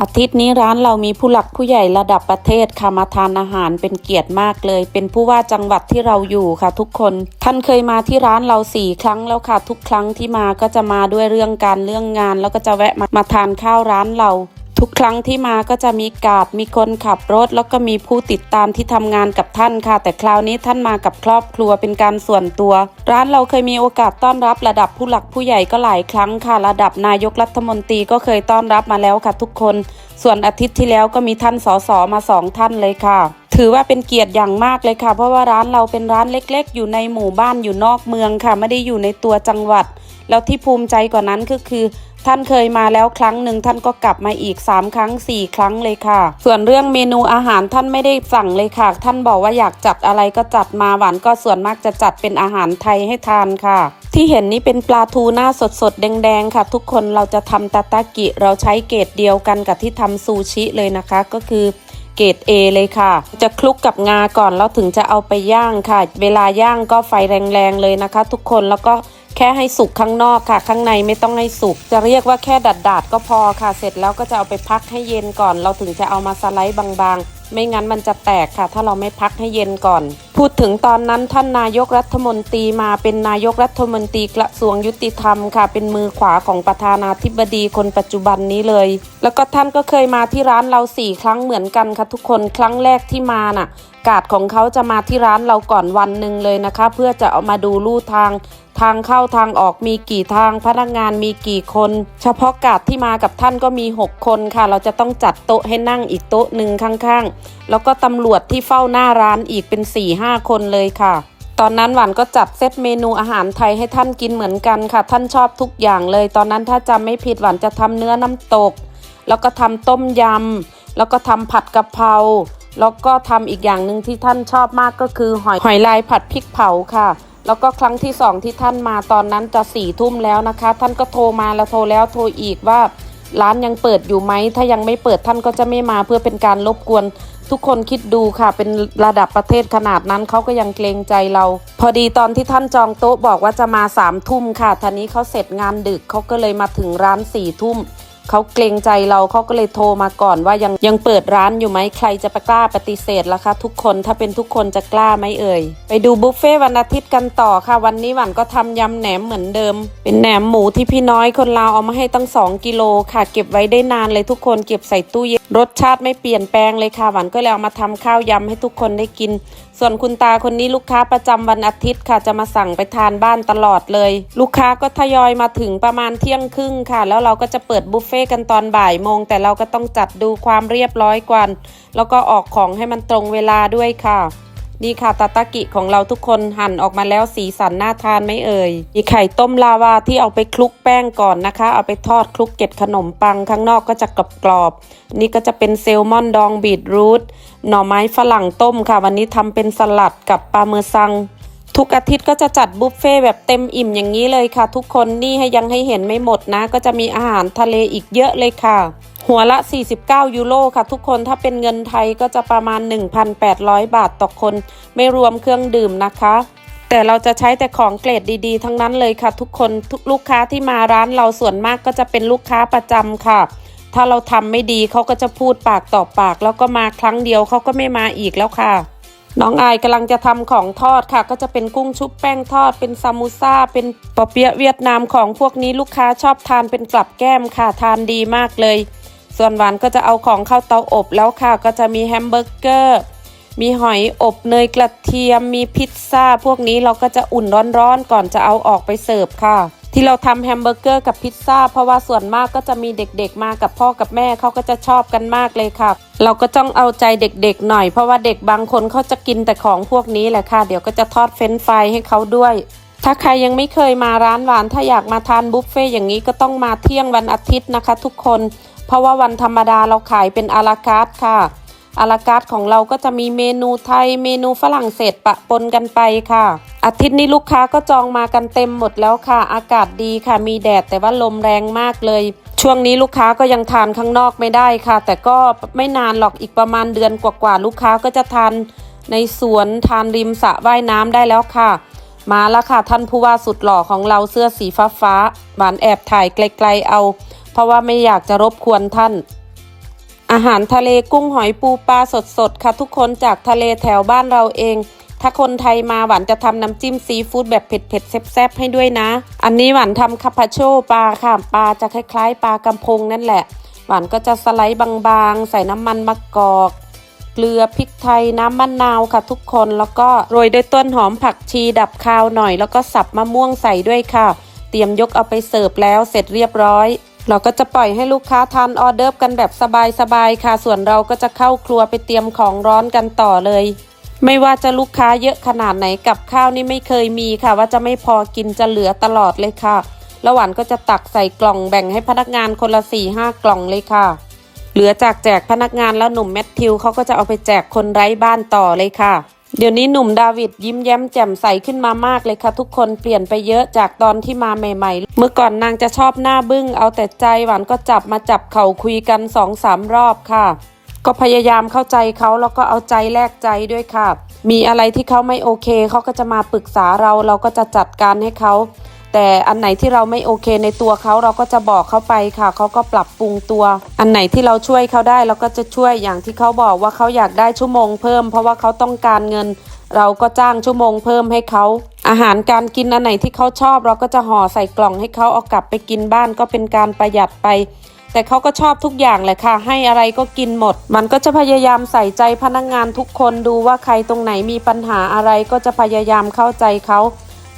อาทิตย์นี้ร้านเรามีผู้หลักผู้ใหญ่ระดับประเทศค่ะมาทานอาหารเป็นเกียรติมากเลย เป็นผู้ว่าจังหวัดที่เราอยู่ค่ะทุกคน ท่านเคยมาที่ร้านเราสี่ครั้งแล้วค่ะ ทุกครั้งที่มาก็จะมาด้วยเรื่องการเรื่องงาน แล้วก็จะแวะมามาทานข้าวร้านเรา ทุกครั้งที่มาก็จะมีกาดมีคนขับรถ แล้วก็มีผู้ติดตามที่ทำงานกับท่านค่ะ แต่คราวนี้ท่านมากับครอบครัวเป็นการส่วนตัว ร้านเราเคยมีโอกาสต้อนรับระดับผู้หลักผู้ใหญ่ก็หลายครั้งค่ะ ระดับนายกรัฐมนตรีก็เคยต้อนรับมาแล้วค่ะ ทุกคน ส่วนอาทิตย์ที่แล้วก็มีท่านสสมาสองท่านเลยค่ะถือว่าเป็นเกียรติอย่างมากเลยค่ะ เพราะว่าร้านเราเป็นร้านเล็กๆ อยู่ในหมู่บ้านอยู่นอกเมืองค่ะ ไม่ได้อยู่ในตัวจังหวัด แล้วที่ภูมิใจกว่านั้นก็คือ ท่านเคยมาแล้วครั้งหนึ่งท่านก็กลับมาอีก 3 ครั้ง 4 ครั้งเลยค่ะ ส่วนเรื่องเมนูอาหารท่านไม่ได้สั่งเลยค่ะ ท่านบอกว่าอยากจัดอะไรก็จัดมาหวานก็ส่วนมากจะจัดเป็นอาหารไทยให้ทานค่ะ ที่เห็นนี้เป็นปลาทูหน่าสดๆแดงๆค่ะ ทุกคนเราจะทำตาตากิเราใช้เกรดเดียวกันกับที่ทำซูชิเลยนะคะ ก็คือเกรด A เลยค่ะ จะคลุกกับงาก่อนแล้วถึงจะเอาไปย่างค่ะ เวลาย่างก็ไฟแรงๆเลยนะคะ ทุกคนแล้วก็ แค่ให้สุกข้างนอกค่ะ ข้างในไม่ต้องให้สุก จะเรียกว่าแค่ดัดๆก็พอค่ะ เสร็จแล้วก็จะเอาไปพักให้เย็นก่อน เราถึงจะเอามาสไลด์บางๆ ไม่งั้นมันจะแตกค่ะ ถ้าเราไม่พักให้เย็นก่อน พูดถึงตอนนั้นท่านนายกรัฐมนตรีมาเป็นนายกรัฐมนตรีกระทรวงยุติธรรมค่ะ เป็นมือขวาของประธานาธิบดีคนปัจจุบันนี้เลย แล้วก็ท่านก็เคยมาที่ร้านเราสี่ครั้งเหมือนกันค่ะทุกคนครั้งแรกที่มาน่ะกาดของเขาจะมาที่ร้านเราก่อนวันหนึ่งเลยนะคะ เพื่อจะเอามาดูลู่ทาง ทางเข้าทางออกมีกี่ทางพนักงานมีกี่คน เฉพาะกาดที่มากับท่านก็มี 6 คนค่ะ เราจะต้องจัดโต๊ะให้นั่งอีกโต๊ะหนึ่งข้างๆ แล้วก็ตำรวจที่เฝ้าหน้าร้านอีกเป็น 4-5 คนเลยค่ะ ตอนนั้นหวานก็จัดเซตเมนูอาหารไทยให้ท่านกินเหมือนกันค่ะ ท่านชอบทุกอย่างเลย ตอนนั้นถ้าจำไม่ผิดหวานจะทำเนื้อน้ำตก แล้วก็ทำต้มยำแล้วก็ทำผัดกะเพราแล้วก็ทำอีกอย่างหนึ่งที่ท่านชอบมากก็คือหอยหอยลายผัดพริกเผาค่ะ แล้วก็ครั้งที่สองที่ท่านมาตอนนั้นจะสี่ทุ่มแล้วนะคะ ท่านก็โทรมาแล้วโทรแล้วโทรอีกว่าร้านยังเปิดอยู่ไหม ถ้ายังไม่เปิดท่านก็จะไม่มาเพื่อเป็นการรบกวน ทุกคนคิดดูค่ะ เป็นระดับประเทศขนาดนั้นเขาก็ยังเกรงใจเรา พอดีตอนที่ท่านจองโต๊ะบอกว่าจะมาสามทุ่มค่ะทีนี้เขาเสร็จงานดึกเขาก็เลยมาถึงร้านสี่ทุ่ม เขาเกรงใจเราเขาก็เลยโทรมาก่อนว่ายังยังเปิดร้านอยู่ไหมใครจะไปกล้าปฏิเสธล่ะคะ ทุกคนถ้าเป็นทุกคนจะกล้าไหมเอ่ยไปดูบุฟเฟ่ต์วันอาทิตย์กันต่อค่ะ วันนี้หวันก็ทำยำแหนมเหมือนเดิม เป็นแหนมหมูที่พี่น้อยคนลาวเอามาให้ตั้ง2กิโลค่ะ เก็บไว้ได้นานเลยทุกคนเก็บใส่ตู้เย็น รสชาติไม่เปลี่ยนแปลงเลยค่ะหวานก็เลยเอามาทำข้าวยำให้ทุกคนได้กิน ส่วนคุณตาคนนี้ลูกค้าประจำวันอาทิตย์ค่ะจะมาสั่งไปทานบ้านตลอดเลย ลูกค้าก็ทยอยมาถึงประมาณเที่ยงครึ่งค่ะ แล้วเราก็จะเปิดบุฟเฟ่ต์กันตอนบ่ายโมง แต่เราก็ต้องจัดดูความเรียบร้อยก่อนแล้วก็ออกของให้มันตรงเวลาด้วยค่ะ นี่ค่ะตาตากิของเราทุกคนหั่นออกมาแล้วสีสันน่าทานไม่เอ่ยมีไข่ต้มลาวาที่เอาไปคลุกแป้งก่อนนะคะ เอาไปทอดคลุกเกล็ดขนมปังข้างนอกก็จะกรอบๆนี่ก็จะเป็นเซลมอนดองบีทรูทหน่อไม้ฝรั่งต้มค่ะ วันนี้ทำเป็นสลัดกับปลาเมอร์ซัง ทุกอาทิตย์ก็จะจัดบุฟเฟ่แบบเต็มอิ่มอย่างนี้เลยค่ะ ทุกคนนี่ให้ยังให้เห็นไม่หมดนะ ก็จะมีอาหารทะเลอีกเยอะเลยค่ะ หัวละ 49 ยูโรค่ะ ทุกคนถ้าเป็นเงินไทยก็จะประมาณ 1,800 บาทต่อคน ไม่รวมเครื่องดื่มนะคะแต่เราจะใช้แต่ของเกรดดีๆ ทั้งนั้นเลยค่ะ ทุกคนทุกลูกค้าที่มาร้านเราส่วนมากก็จะเป็นลูกค้าประจำค่ะ ถ้าเราทำไม่ดีเขาก็จะพูดปากต่อปาก แล้วก็มาครั้งเดียวเขาก็ไม่มาอีกแล้วค่ะ น้องอายกำลังจะทำของทอดค่ะ ก็จะเป็นกุ้งชุบแป้งทอด เป็นซามูซาเป็นปอเปี๊ยะเวียดนามของพวกนี้ลูกค้าชอบทานเป็นกลับแก้มค่ะทานดีมากเลย ส่วนหวานก็จะเอาของเข้าเตาอบแล้วค่ะ ก็จะมีแฮมเบอร์เกอร์ มีหอยอบเนยกระเทียม มีพิซซ่า พวกนี้เราก็จะอุ่นร้อนๆก่อนจะเอาออกไปเสิร์ฟค่ะ ที่เราทำแฮมเบอร์เกอร์กับพิซซ่าเพราะว่าส่วนมากก็จะมีเด็กๆมากับพ่อกับแม่เขาก็จะชอบกันมากเลยค่ะ เราก็ต้องเอาใจเด็กๆหน่อย เพราะว่าเด็กบางคนเขาจะกินแต่ของพวกนี้แหละค่ะ เดี๋ยวก็จะทอดเฟรนฟรายให้เขาด้วย ถ้าใครยังไม่เคยมาร้านหวานถ้าอยากมาทานบุฟเฟ่อย่างนี้ก็ต้องมาเที่ยงวันอาทิตย์นะคะ ทุกคน เพราะว่าวันธรรมดาเราขายเป็นอาราคาร์ทค่ะ อาราการ์ทของเราก็จะมีเมนูไทยเมนูฝรั่งเศสปะปนกันไปค่ะ อาทิตย์นี้ลูกค้าก็จองมากันเต็มหมดแล้วค่ะ อากาศดีค่ะ มีแดดแต่ว่าลมแรงมากเลย ช่วงนี้ลูกค้าก็ยังทานข้างนอกไม่ได้ค่ะ แต่ก็ไม่นานหรอกอีกประมาณเดือนกว่าๆลูกค้าก็จะทานในสวนทานริมสระว่ายน้ำได้แล้วค่ะ มาแล้วค่ะท่านผู้ว่าสุดหล่อของเราเสื้อสีฟ้าฟ้าหวานแอบถ่ายไกลๆเอา เพราะว่าไม่อยากจะรบกวนท่าน อาหารทะเลกุ้งหอยปูปลาสดๆ ค่ะทุกคนจากทะเลแถวบ้านเราเอง ถ้าคนไทยมาหวานจะทำน้ำจิ้มซีฟู้ดแบบเผ็ดๆแซ่บๆให้ด้วยนะ อันนี้หวานทำคาปาโชปลาค่ะปลาจะคล้าย ๆ ปลากำพงนั่นแหละ หวานก็จะสไลด์บางๆ ใส่น้ำมันมะกอกเกลือพริกไทยน้ำมะนาวค่ะทุกคนแล้วก็โรยด้วยต้นหอมผักชีดับคาวหน่อย แล้วก็สับมะม่วงใส่ด้วยค่ะ เตรียมยกเอาไปเสิร์ฟแล้วเสร็จเรียบร้อย เราก็จะปล่อยให้ลูกค้าทานออเดิร์ฟกันแบบสบายๆค่ะ ส่วนเราก็จะเข้าครัวไปเตรียมของร้อนกันต่อเลย ไม่ว่าจะลูกค้าเยอะขนาดไหนกับข้าวนี่ไม่เคยมีค่ะ ว่าจะไม่พอกินจะเหลือตลอดเลยค่ะแล้วหวานก็จะตักใส่กล่องแบ่งให้พนักงานคนละสี่ห้ากล่องเลยค่ะ เหลือจากแจกพนักงานแล้วหนุ่มแมทธิวเขาก็จะเอาไปแจกคนไร้บ้านต่อเลยค่ะ เดี๋ยวนี้หนุ่มดาวิดยิ้มแย้มแจ่มใสขึ้นมามากเลยค่ะ ทุกคนเปลี่ยนไปเยอะจากตอนที่มาใหม่ ๆ เมื่อก่อนนางจะชอบหน้าบึ้ง เอาแต่ใจหวานก็จับมาจับเข่าคุยกันสองสามรอบค่ะ ก็พยายามเข้าใจเขาแล้วก็เอาใจแลกใจด้วยค่ะ มีอะไรที่เขาไม่โอเคเขาก็จะมาปรึกษาเราเราก็จะจัดการให้เขา แต่อันไหนที่เราไม่โอเคในตัวเขาเราก็จะบอกเขาไปค่ะเขาก็ปรับปรุงตัว อันไหนที่เราช่วยเขาได้เราก็จะช่วยอย่างที่เขาบอกว่าเขาอยากได้ชั่วโมงเพิ่ม เพราะว่าเขาต้องการเงิน เราก็จ้างชั่วโมงเพิ่มให้เขาอาหารการกินอันไหนที่เขาชอบ เราก็จะห่อใส่กล่องให้เขาเอากลับไปกินบ้านก็เป็นการประหยัดไป แต่เขาก็ชอบทุกอย่างแหละค่ะ ให้อะไรก็กินหมด มันก็จะพยายามใส่ใจพนักงานทุกคนดูว่าใครตรงไหนมีปัญหาอะไรก็จะพยายามเข้าใจเขา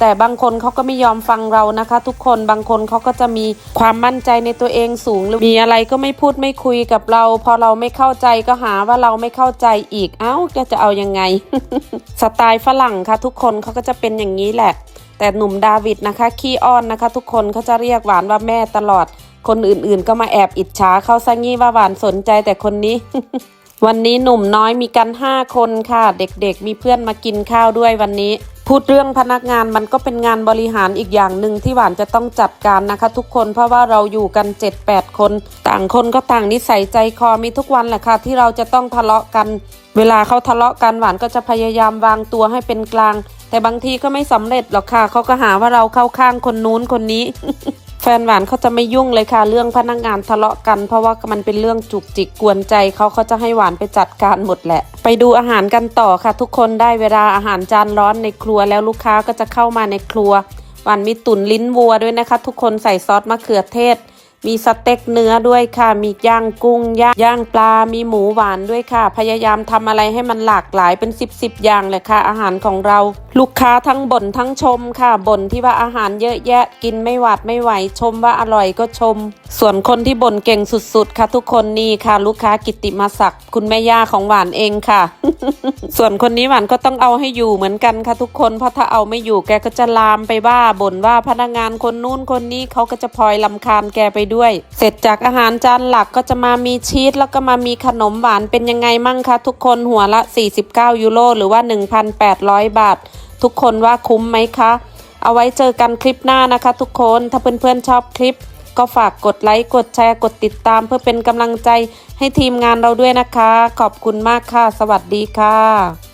แต่บางคนเขาก็ไม่ยอมฟังเรานะคะ ทุกคนบางคนเขาก็จะมีความมั่นใจในตัวเองสูงหรือมีอะไรก็ไม่พูดไม่คุยกับเรา พอเราไม่เข้าใจก็หาว่าเราไม่เข้าใจอีกเอ้าจะจะเอายังไง สไตล์ฝรั่งค่ะ ทุกคนเขาก็จะเป็นอย่างนี้แหละ แต่หนุ่มดาวิดนะคะ ขี้อ้อนนะคะ ทุกคนเขาจะเรียกหวานว่าแม่ตลอด คนอื่นๆก็มาแอบอิจฉาเขาซะงี้ว่าหวานสนใจแต่คนนี้วันนี้หนุ่มน้อยมีกันห้าคนค่ะ เด็กๆ มีเพื่อนมากินข้าวด้วยวันนี้ พูดเรื่องพนักงานมันก็เป็นงานบริหารอีกอย่างหนึ่งที่หวานจะต้องจัดการนะคะทุกคนเพราะว่าเราอยู่กัน 7-8 คน ต่างคนก็ต่างนิสัยใจคอมีทุกวันแหละค่ะ ที่เราจะต้องทะเลาะกัน เวลาเขาทะเลาะกันหวานก็จะพยายามวางตัวให้เป็นกลาง แต่บางทีก็ไม่สำเร็จหรอกค่ะเขาก็หาว่าเราเข้าข้างคนนู้นคนนี้ แฟนหวานเขาจะไม่ยุ่งเลยค่ะ เรื่องพนักงานทะเลาะกัน เพราะว่ามันเป็นเรื่องจุกจิกกวนใจเขาเขาจะให้หวานไปจัดการหมดแหละ ไปดูอาหารกันต่อค่ะ ทุกคนได้เวลาอาหารจานร้อนในครัวแล้วลูกค้าก็จะเข้ามาในครัวหวานมีตุ๋นลิ้นวัวด้วยนะคะ ทุกคนใส่ซอสมะเขือเทศ มีสเต็กเนื้อด้วยค่ะ มีย่างกุ้งย่างย่างปลา มีหมูหวานด้วยค่ะ พยายามทำอะไรให้มันหลากหลายเป็น 10บสอย่างเลยค่ะ อาหารของเรา ลูกค้าทั้งบ่นทั้งชมค่ะบ่นที่ว่าอาหารเยอะแยะกินไม่หวาดไม่ไหวชมว่าอร่อยก็ชม ส่วนคนที่บ่นเก่งสุดๆ ค่ะทุกคนนี่ค่ะ ลูกค้ากิตติมาศักดิ์คุณแม่ย่าของหวานเองค่ะ ส่วนคนนี้หวานก็ต้องเอาให้อยู่เหมือนกันค่ะทุกคนเพราะถ้าเอาไม่อยู่แกก็จะลามไปว่าบ่นว่าพนักงานคนนู้นคนนี้เขาก็จะพลอยลำคาญแกไปด้วย เสร็จจากอาหารจานหลักก็จะมามีชีสแล้วก็มามีขนมหวานเป็นยังไงมั่งคะทุกคนหัวละ 49 ยูโรหรือว่า 1,800 บาท ทุกคนว่าคุ้มไหมคะ เอาไว้เจอกันคลิปหน้านะคะ ทุกคนถ้าเพื่อนๆชอบคลิป ก็ฝากกดไลค์กดแชร์กดติดตาม เพื่อเป็นกำลังใจให้ทีมงานเราด้วยนะคะ ขอบคุณมากค่ะ สวัสดีค่ะ